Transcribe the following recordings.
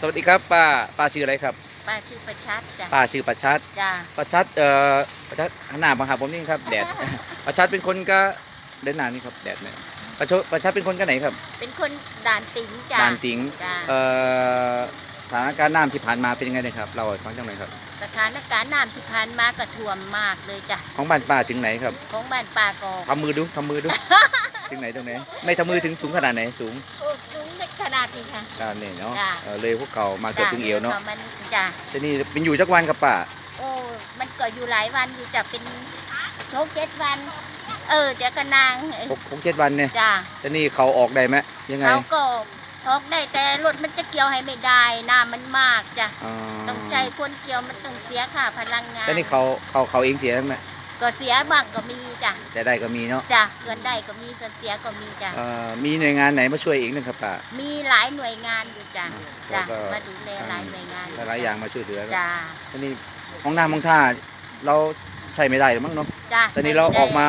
สวัสดีครับป้าป้าชื่ออะไรครับป้าชื่อประชัดจ้ะป้าชื่อประชัดจ้ะประชัดเอ่อประชัดหันหน้ามาหาผมนี่ครับแดด ประชัดเป็นคนก็เดินหน้านี่ครับแดดเนี่ยประชดประชัดเป็นคนก็ไหนครับ เป็นคนด่านติ๋งจ้ะด่านติงจ้ะเอ่อสถานการณ์น้ำที่ผ่านมาเป็นยังไงนะครับ เราให้ฟังจังหน่อยครับสถานการณ์น้ำที่ผ่านมาก็ท่วมมากเลยจ้ะของบ้านป้าถึงไหนครับ ของบ้านป่าก็ทำมือดูทำมือดูถึงไหนตรงไหน ไม่ทำมือถึงสูงขนาดไหนสูง โอ้สูงขนาดนี้ค่ะอ่านี่เนาะจ้ะ เออเลยพวกเก่ามาเกือบถึงเอวเนาะจ้มันจ้ะทีนี้เป็นอยู่จักวันครับป้าโอ้มันก็อยู่หลายวันอยู่จะเป็นหกเจ็ดวัน เออเดี๋ยวก็นางหกหกเจ็ดวันเนี่ยจ้ะทีนี้เขาออกได้ไหมยังไงเขาก็ทอกได้แต่รถมันจะเกี่ยวให้ไม่ได้น้ำมันมากจ้ะ อ่าต้องใช้คนเกี่ยวมันต้องเสียค่าพลังงานแต่นี่เขาเขาเขาเองเสียไหม ก็เสียบ้างก็มีจ้ะแต่ได้ก็มีเนาะจ้ะเกินได้ก็มีเกินเสียก็มีจ้ะเอ่อมีหน่วยงานไหนมาช่วยอีกนะครับป้า มีหลายหน่วยงานอยู่จ้ะแล้จ้ะวก็ มาดูแลหลายหน่วยงานหลายๆอย่างมาช่วยเหลือจ้ะทีนี้ห้องน้ำห้องท่าเราใช้ไม่ได้หรือมั้งเนาะจ้ะตอนนี้เราออกมา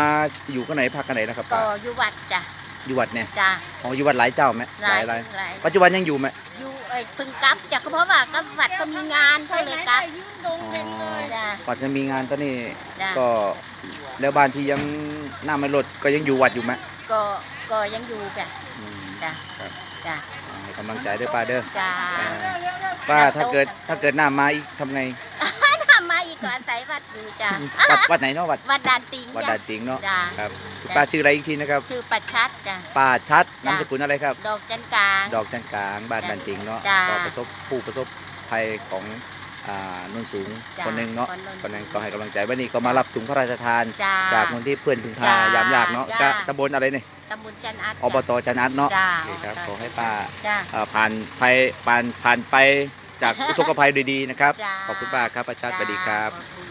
อยู่กันไหนพักกันไหนนะครับก็ป้าอยู่วัดจ้ะอยู่วัดเนี่ยจ้ะอ๋ออยู่วัดหลายเจ้าไหมหลายหลายหลายปัจจุบันยังอยู่ไหมอยู่เอ้ยเพึ่งกลับจ้ะก็เพราะว่าก็วัดก็มีงานเขาเลยกลับ อ๋อ จ้ะ วัดยังมีงานตอนนี้จ้ะก็แล้วบ้านที่ยังน้ำไม่ลดก็ยังอยู่วัดอยู่ไหมก็ก็ยังอยู่จ้ะอืมจ้ะครับจ้ะให้กำลังใจด้วยป้าเด้อจ้ะเออป้าถ้าเกิดถ้าเกิดน้ำมาอีกทำไงทำมาอีกก็อาศัยวัดอยู่จ้ะวัดวัดไหนเนาะวัดวัดดานติงวัดจ้ะ ดานติงเนาะจ้ะครับป้าชื่ออะไรอีกทีนะครับ ชื่อประชัดจ้ะ ป้าชัดจ้ะ นามสกุลอะไรครับ ดอกจันกลาง ดอกจันกลางบ้านดันติงเนาะจ้ะ ก็ประสบผู้ประสบภัยของ อ่านุ่นสูงจ้ะคนหนึ่งเนาะคนหนึ่งคนนั้นก็ให้กำลังใจวันนี้ก็มารับถุงพระราชทาน จ้าจากคนที่เพื่อนพึ่งพาจ้ะยามยากเนาะจ้ะ ก็ตำบลอะไรเนี่ยตำบลจันอัดอบตจันอัดเนาะจ้าโอเคครับขอให้ป้าจ้า เอ่อผ่านภัยผ่านผ่านไปจากอุทกภัยด้วยดีนะครับ จ้ะขอบคุณป้าครับประชาสวัสดีครับ ขอบคุณ